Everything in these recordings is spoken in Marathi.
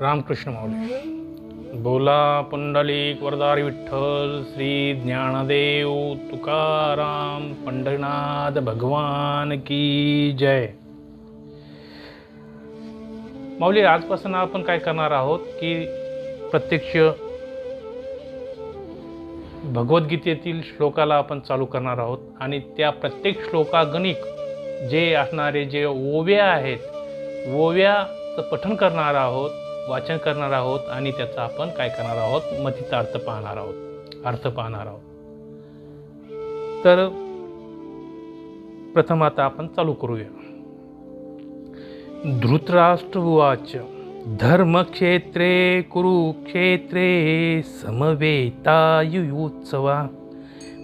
रामकृष्ण माऊली. बोला पुंडलिक वरदारी विठ्ठल श्री ज्ञानदेव तुकाराम पंढरीनाथ भगवान की जय. माऊली आजपासून आपण काय करणार आहोत की प्रत्यक्ष भगवद्गीतेतील श्लोकाला आपण चालू करणार आहोत आणि त्या प्रत्येक श्लोकागणिक जे असणारे जे ओव्या आहेत ओव्याचं पठण करणार आहोत वाचन करणार आहोत आणि त्याचा आपण काय करणार आहोत? मतीचा अर्थ पाहणार आहोत. अर्थ पाहणार आहोत. तर प्रथम आता आपण चालू करूया. धृतराष्ट्रवाच धर्मक्षेत्रे कुरुक्षेत्रे समवेतायुत्सवा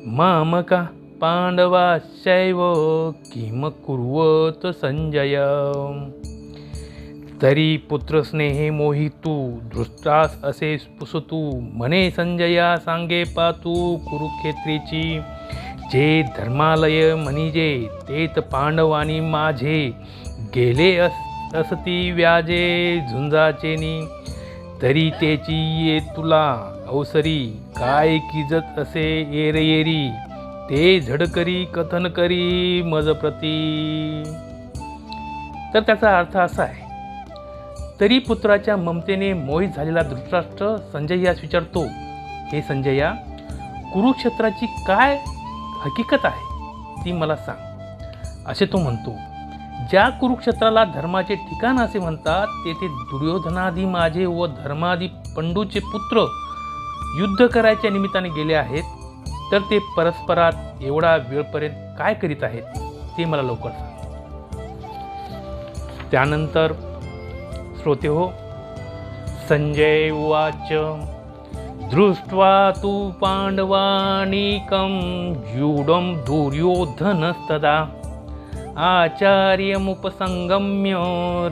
मामका शैव किम कुर्वत संजय। तरी पुत्रस्नेहे मोहितू धृष्टास असे पुसतू म्हणे संजया सांगे पातू कुरुक्षेत्रीची. जे धर्मालय म्हणजे तेत पांडवानी माझे. गेले अस असती व्याजे झुंजाचेनी. तरी त्याची ये तुला अवसरी. काय किजत असे येर. ते झडकरी कथन करी मजप्रती. तर त्याचा अर्थ असा आहे तरी पुत्राच्या ममतेने मोहित झालेला धृतराष्ट्र संजय यास विचारतो हे संजया कुरुक्षेत्राची काय हकीकत आहे? ती मला सांग. असे तो म्हणतो ज्या कुरुक्षेत्राला धर्माचे ठिकाण असे म्हणतात तेथे दुर्योधनादी माझे व धर्मादी पंडूचे पुत्र युद्ध करायच्या निमित्ताने गेले आहेत तर ते परस्परात एवढा वेळपर्यंत काय करीत आहेत ते मला लवकर सांग. त्यानंतर श्रोते हो. संजय उवाच दृष्ट्वा तू पाण्डवानीकं व्यूढं दुर्योधनस्तदा आचार्यमुपसंगम्य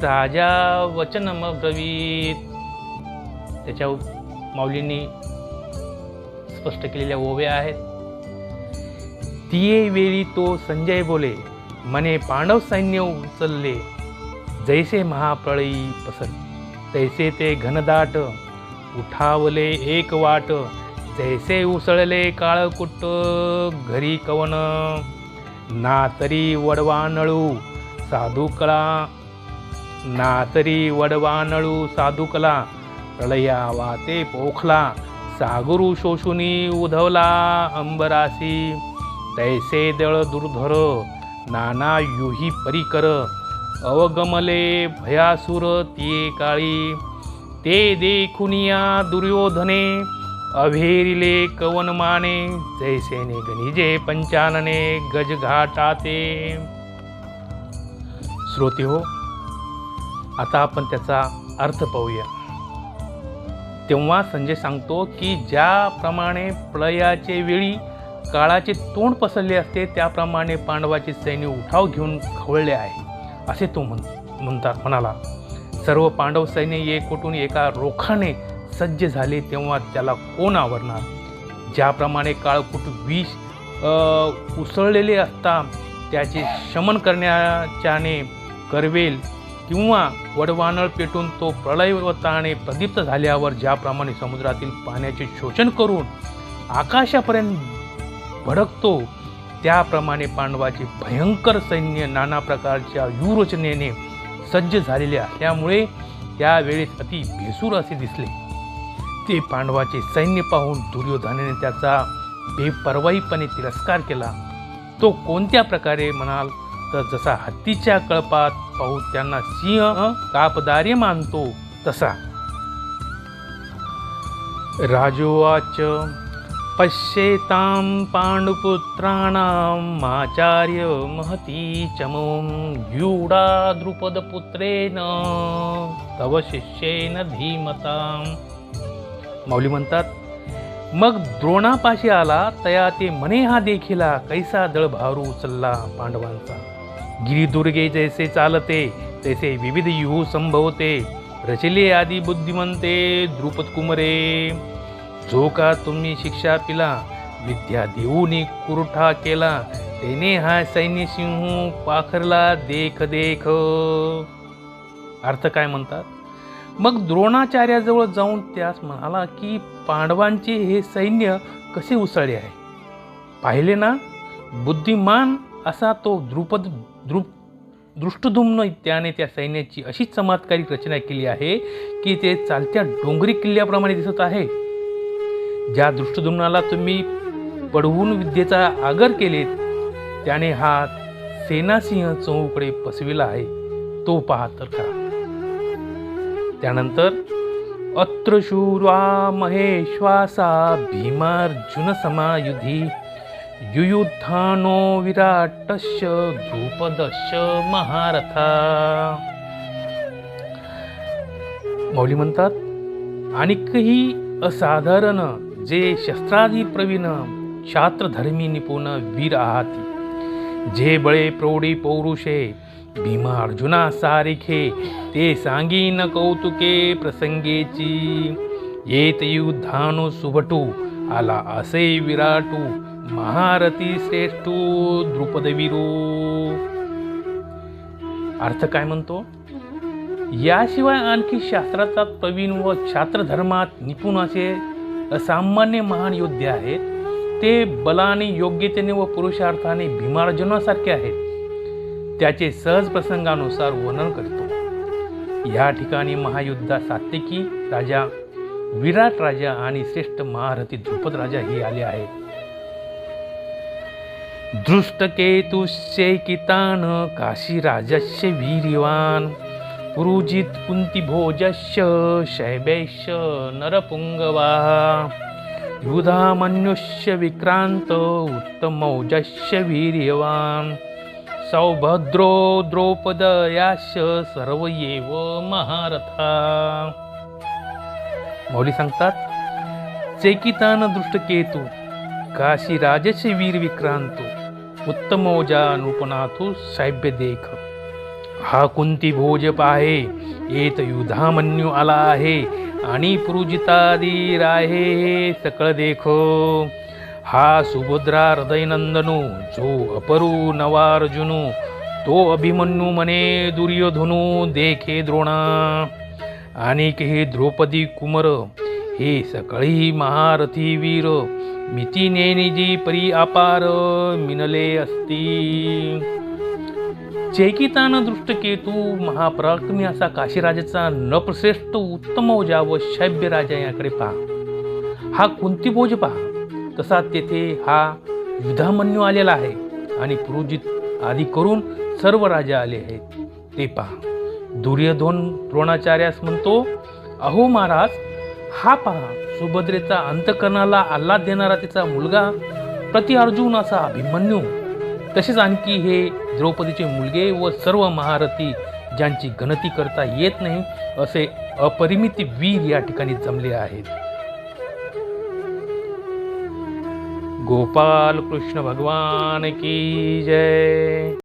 राजा वचनमब्रवीत. त्याच्या माऊलींनी स्पष्ट केलेल्या ओव्या आहेत. तिये वेळी तो संजय बोले मने पांडव सैन्य उचलले जैसे महाप्रळी पसर तैसे ते घनदाट उठावले एक वाट जैसे उसळले काळकुट घरी कवन. ना तरी वडवानळू साधुकळा ना तरी वडवानळू साधुकला प्रलया वाते पोखला सागुरू शोषुनी उधवला अंबरासी. तैसे दळ दुर्धर नाना युही परिकर अवगमले भयासुर ते काळी. ते देखुनिया दुर्योधने अभेरिले कवनमाने जैसेने गणिजे पंचानने गजघाटाते. श्रोते हो आता आपण त्याचा अर्थ पाहूया. तेव्हा संजय सांगतो की ज्याप्रमाणे प्रलयाचे वेळी काळाचे तोंड पसरले असते त्याप्रमाणे पांडवाचे सैन्य उठाव घेऊन खवळले आहे. असे तो म्हण म्हणतात म्हणाला सर्व पांडव सैन्य एकवटून एका रोखाने सज्ज झाले तेव्हा त्याला कोण आवडणार ज्याप्रमाणे काळकुट विष उसळलेले असता त्याचे शमन करण्याच्याने करवेल किंवा वडवानळ पेटून तो प्रलयवताने प्रदीप्त झाल्यावर ज्याप्रमाणे समुद्रातील पाण्याचे शोषण करून आकाशापर्यंत भडकतो त्याप्रमाणे पांडवाचे भयंकर सैन्य नाना प्रकारच्या व्यूरचनेने सज्ज झालेले असल्यामुळे त्यावेळेस अति भेसूर असे दिसले. ते पांडवाचे सैन्य पाहून दुर्योधनाने त्याचा बेपरवाईपणे तिरस्कार केला. तो कोणत्या प्रकारे म्हणाल तर जसा हत्तीच्या कळपात पाहून त्यांना सिंह कापदार्य मानतो तसा. राजोवाच पश्येतां पाण्डुपुत्राणाम् आचार्य महती चमों व्यूढा द्रुपदपुत्रेण तव शिष्येन धीमतां माऊली म्हणतात मग द्रोणापाशी आला तया ते मने हा देखिला कैसा दळ भारू उचलला पांडवांचा? गिरिदुर्गे जैसे चालते तैसे विविध युहू संभवते रचले आदी बुद्धिमंते द्रुपद कुमरे। जो का तुम्ही शिक्षा पिला विद्या देऊनी कुरठा केला तेने हा सैन्य सिंह पाखरला देख देख. अर्थ काय म्हणतात? मग द्रोणाचार्याजवळ जाऊन त्यास म्हणाला की पांडवांचे हे सैन्य कसे उसळले आहे? पाहिले ना बुद्धिमान असा तो द्रुपद द्रुप दृष्टधुम्न त्याने त्या सैन्याची अशी चमत्कारिक रचना केली आहे की ते चालत्या डोंगरी किल्ल्याप्रमाणे दिसत आहे. ज्या दृष्टधुम्नाला तुम्ही पडवून विद्येचा आगर केलेत त्याने हा सेनासिंह चौकडे पसविला आहे तो पहा तर खरा त्यानंतर अत्र शूरा महेश्वासा भीमार्जुन समायुधी युयुद्धानो विराटश्च द्रुपदश्च महारथा. मौली म्हणतात आणिकही असाधारण जे शस्त्रादी प्रवीण शास्त्रधर्मी निपुण वीर आहाती. जे बळे प्रौढी पौरुषे भीमा अर्जुना सारिखे ते सांगीन कौतुके प्रसंगेची. येत युद्धानु सुभटू आला असे विराटू महारथी श्रेष्ठू द्रुपदवीरू. अर्थ काय म्हणतो? याशिवाय आणखी शास्त्राचा प्रवीण व छात्रधर्मात निपुण असे असामान्य महान योद्धे आहेत ते बलाने योग्यतेने व पुरुषार्थाने भीमार्जुनासारखे आहेत. त्याचे सहज प्रसंगानुसार वर्णन करतो. या ठिकाणी महायुद्धा सात्यकी राजा विराट राजा आणि श्रेष्ठ महारथी ध्रुपद राजा हे आले आहेत. दृष्टकेतुश्चैकितान काशीराजस्य वीर्यवान पुरुजित कुन्तिभोजस्य शैबैश्य नरपुङ्गवा। युधामन्युष्य विक्रान्त उत्तमौजस्य वीर्यवान्। सौभद्रो द्रौपदयाश्च सर्व एव महारथा। मौली सांगतात चेकितान दृष्टकेतू काशीराजस्य वीर विक्रांतो उत्तमौजा नृपनाथू साहेब्य देख। हा कुंती भोज पाहे येत युधामन्यू आला आहे आणि पुरुजितादी राहे हे सकळ देखो. हा सुभद्रा हृदयनंदनू जो अपरू नवार्जुनू तो अभिमन्यू मने दुर्योधनू देखे द्रोणा. आणि हे द्रौपदी कुमर हे सकळी महारथी वीर मिती नेनिजी परी आपार मिनले असती. चेकितान दृष्टकेतू महापराक्रमी असा काशीराजाचा नप्रश्रेष्ठ उत्तम ओजा व शैब्य राजा याकडे पहा. हा कुंतीभोज पहा. तसा तेथे हा युधामन्यू आलेला आहे आणि पुरोजित आदी करून सर्व राजा आले आहेत. ते पहा. दुर्योधन द्रोणाचार्यास म्हणतो अहो महाराज हा पहा. सुभद्रेचा अंतकरणाला आल्हाद देणारा तिचा मुलगा प्रति अर्जुन असा अभिमन्यू तसेच आणखी हे द्रौपदीचे मुलगे व सर्व महारथी ज्यांची गणती करता येत नाही असे अपरिमित वीर या ठिकाणी जमले आहेत. गोपाल कृष्ण भगवान की जय.